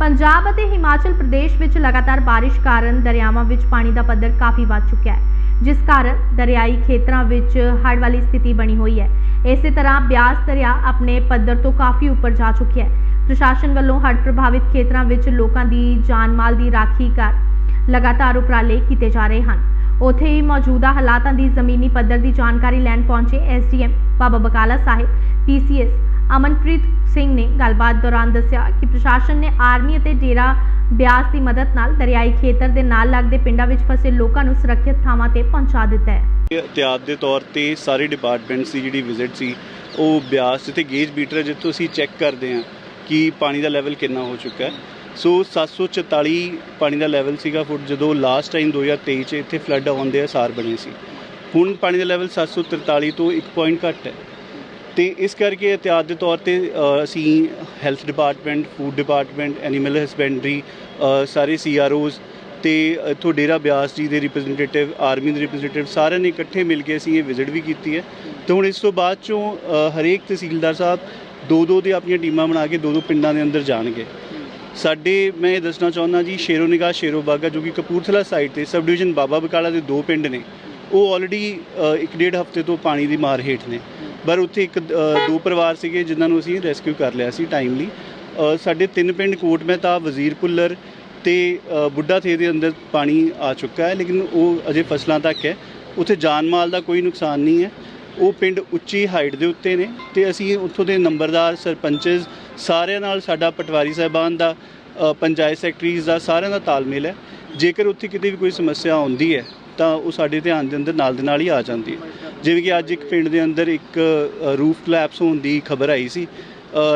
ਪੰਜਾਬ ਅਤੇ ਹਿਮਾਚਲ ਪ੍ਰਦੇਸ਼ ਵਿੱਚ ਲਗਾਤਾਰ ਬਾਰਿਸ਼ ਕਾਰਨ ਦਰਿਆਵਾਂ ਵਿੱਚ ਪਾਣੀ ਦਾ ਪੱਧਰ ਕਾਫੀ ਵੱਧ ਚੁੱਕਿਆ ਹੈ, ਜਿਸ ਕਾਰਨ ਦਰਿਆਈ ਖੇਤਰਾਂ ਵਿੱਚ ਹੜ੍ਹ ਵਾਲੀ ਸਥਿਤੀ ਬਣੀ ਹੋਈ ਹੈ। ਇਸੇ ਤਰ੍ਹਾਂ ਬਿਆਸ ਦਰਿਆ ਆਪਣੇ ਪੱਧਰ ਤੋਂ ਕਾਫੀ ਉੱਪਰ ਜਾ ਚੁੱਕਿਆ ਹੈ। ਪ੍ਰਸ਼ਾਸਨ ਵੱਲੋਂ ਹੜ੍ਹ ਪ੍ਰਭਾਵਿਤ ਖੇਤਰਾਂ ਵਿੱਚ ਲੋਕਾਂ ਦੀ ਜਾਨ ਮਾਲ ਦੀ ਰਾਖੀ ਕਰ ਲਗਾਤਾਰ ਉਪਰਾਲੇ ਕੀਤੇ ਜਾ ਰਹੇ ਹਨ। ਉੱਥੇ ਹੀ ਮੌਜੂਦਾ ਹਾਲਾਤਾਂ ਦੀ ਜ਼ਮੀਨੀ ਪੱਧਰ ਦੀ ਜਾਣਕਾਰੀ ਲੈਣ ਪਹੁੰਚੇ ਐਸਡੀਐਮ ਬਾਬਾ ਬਕਾਲਾ ਸਾਹਿਬ, ਪੀਸੀਐਸ ਅਮਨਪ੍ਰੀਤ ਸਿੰਘ ਨੇ ਗੱਲਬਾਤ ਦੌਰਾਨ ਦੱਸਿਆ ਕਿ ਪ੍ਰਸ਼ਾਸਨ ਨੇ ਆਰਮੀ ਅਤੇ ਡੇਰਾ ਬਿਆਸ ਦੀ ਮਦਦ ਨਾਲ ਦਰਿਆਈ ਖੇਤਰ ਦੇ ਨਾਲ ਲੱਗਦੇ ਪਿੰਡਾਂ ਵਿੱਚ ਫਸੇ ਲੋਕਾਂ ਨੂੰ ਸੁਰੱਖਿਅਤ ਥਾਵਾਂ ਤੇ ਪਹੁੰਚਾ ਦਿੱਤਾ ਹੈ। ਇhtiyਾਤ ਦੇ ਤੌਰ ਤੇ ਸਾਰੇ ਡਿਪਾਰਟਮੈਂਟਸ ਦੀ ਜਿਹੜੀ ਵਿਜ਼ਿਟ ਸੀ, ਉਹ ਬਿਆਸ ਜਿੱਥੇ ਗੇਜ ਬੀਟਰ ਜਿੱਥੋਂ ਅਸੀਂ ਚੈੱਕ ਕਰਦੇ ਹਾਂ ਕਿ ਪਾਣੀ ਦਾ ਲੈਵਲ ਕਿੰਨਾ ਹੋ ਚੁੱਕਾ ਹੈ। ਸੋ 744 ਪਾਣੀ ਦਾ ਲੈਵਲ ਸੀਗਾ ਫੁੱਟ, ਜਦੋਂ ਲਾਸਟ ਟਾਈਮ 2023 ਚ ਇੱਥੇ ਫਲੱਡ ਆਉਣ ਦੇ ਅਸਾਰ ਬਣੇ ਸੀ। ਹੁਣ ਪਾਣੀ ਦਾ ਲੈਵਲ 743 ਤੋਂ 1 ਪੁਆਇੰਟ ਘੱਟ ਹੈ। ਤੇ ਇਸ ਕਰਕੇ ਇhtiyਾਤ ਦੇ ਤੌਰ ਤੇ ਅਸੀਂ health department food department animal husbandry ਸਾਰੇ ਸੀਆਰਓਜ਼ ਤੇ ਇੱਥੋਂ ਡੇਰਾ ਬਿਆਸ ਜੀ ਦੇ ਰਿਪਰੈਜ਼ੈਂਟੇਟਿਵ ਆਰਮੀ ਦੇ ਰਿਪਰੈਜ਼ੈਂਟੇਟਿਵ ਸਾਰਿਆਂ ਨੇ ਇਕੱਠੇ ਮਿਲ ਕੇ ਅਸੀਂ ਇਹ ਵਿਜ਼ਿਟ ਵੀ ਕੀਤੀ ਹੈ। ਤੇ ਹੁਣ ਇਸ ਤੋਂ ਬਾਅਦ ਚੋਂ ਹਰੇਕ ਤਹਿਸੀਲਦਾਰ ਸਾਹਿਬ ਦੋ ਦੋ ਦੇ ਆਪਣੀਆਂ ਟੀਮਾਂ ਬਣਾ ਕੇ ਦੋ ਦੋ ਪਿੰਡਾਂ ਦੇ ਅੰਦਰ ਜਾਣਗੇ। ਸਾਡੇ, ਮੈਂ ਇਹ ਦੱਸਣਾ ਚਾਹੁੰਦਾ ਜੀ, ਸ਼ੇਰੋ ਨਿਗਾਹ, ਸ਼ੇਰੋ ਬਾਗਾ, ਜੋ ਕਿ ਕਪੂਰਥਲਾ ਸਾਈਡ ਤੇ ਸਬ ਡਿਵੀਜ਼ਨ ਬਾਬਾ ਬਕਾਲਾ ਦੇ ਦੋ ਪਿੰਡ ਨੇ, ਉਹ ਆਲਰੇਡੀ ਇੱਕ ਡੇਢ ਹਫ਼ਤੇ ਤੋਂ ਪਾਣੀ ਦੀ ਮਾਰ ਹੇਠ ਨੇ। ਪਰ ਉੱਥੇ ਇੱਕ ਅ, ਦੋ ਪਰਿਵਾਰ ਸੀਗੇ ਜਿਨ੍ਹਾਂ ਨੂੰ ਅਸੀਂ ਰੈਸਕਿਊ ਕਰ ਲਿਆ ਸੀ ਟਾਈਮਲੀ ਸਾਡੇ ਤਿੰਨ ਪਿੰਡ ਕੋਟ ਮਹਿਤਾ ਵਜ਼ੀਰ ਪੁੱਲਰ ਤੇ ਅ, ਬੁੱਢਾ ਥੇ ਦੇ ਅੰਦਰ ਪਾਣੀ ਆ ਚੁੱਕਾ ਹੈ ਲੇਕਿਨ ਉਹ ਅਜੇ ਫਸਲਾਂ ਤੱਕ ਹੈ। ਉੱਥੇ ਜਾਨ ਮਾਲ ਦਾ ਕੋਈ ਨੁਕਸਾਨ ਨਹੀਂ ਹੈ। ਉਹ ਪਿੰਡ ਉੱਚੀ ਹਾਈਟ ਦੇ ਉੱਤੇ ਨੇ ਤੇ ਅਸੀਂ ਉੱਥੋਂ ਦੇ ਨੰਬਰਦਾਰ ਸਰਪੰਚਸ ਸਾਰਿਆਂ ਨਾਲ ਸਾਡਾ ਪਟਵਾਰੀ ਸਾਹਿਬਾਨ ਦਾ ਅ, ਪੰਚਾਇਤ ਸੈਕਟਰੀਜ਼ ਦਾ ਸਾਰਿਆਂ ਦਾ ਤਾਲਮੇਲ ਹੈ। ਜੇਕਰ ਉੱਥੇ ਕਿਤੇ ਵੀ ਕੋਈ ਸਮੱਸਿਆ ਆਉਂਦੀ ਹੈ ਤਾਂ ਉਹ ਸਾਡੇ ਧਿਆਨ ਦੇ ਅੰਦਰ ਨਾਲ ਦੇ ਨਾਲ ਹੀ ਆ ਜਾਂਦੀ ਹੈ। ਜਿਵੇਂ ਕਿ ਅੱਜ ਇੱਕ ਪਿੰਡ ਦੇ ਅੰਦਰ ਇੱਕ ਰੂਫ ਕਲੈਪਸ ਹੋਣ ਦੀ ਖਬਰ ਆਈ ਸੀ।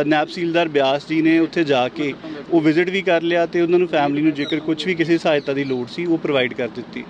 ਨੈਪਸੀਲਦਾਰ ਬਿਆਸ ਜੀ ਨੇ ਉੱਥੇ ਜਾ ਕੇ ਉਹ ਵਿਜ਼ਿਟ ਵੀ ਕਰ ਲਿਆ ਤੇ ਉਹਨਾਂ ਨੂੰ ਫੈਮਿਲੀ ਨੂੰ ਜੇਕਰ ਕੁਝ ਵੀ ਕਿਸੇ ਸਹਾਇਤਾ ਦੀ ਲੋੜ ਸੀ ਉਹ ਪ੍ਰੋਵਾਈਡ ਕਰ ਦਿੱਤੀ।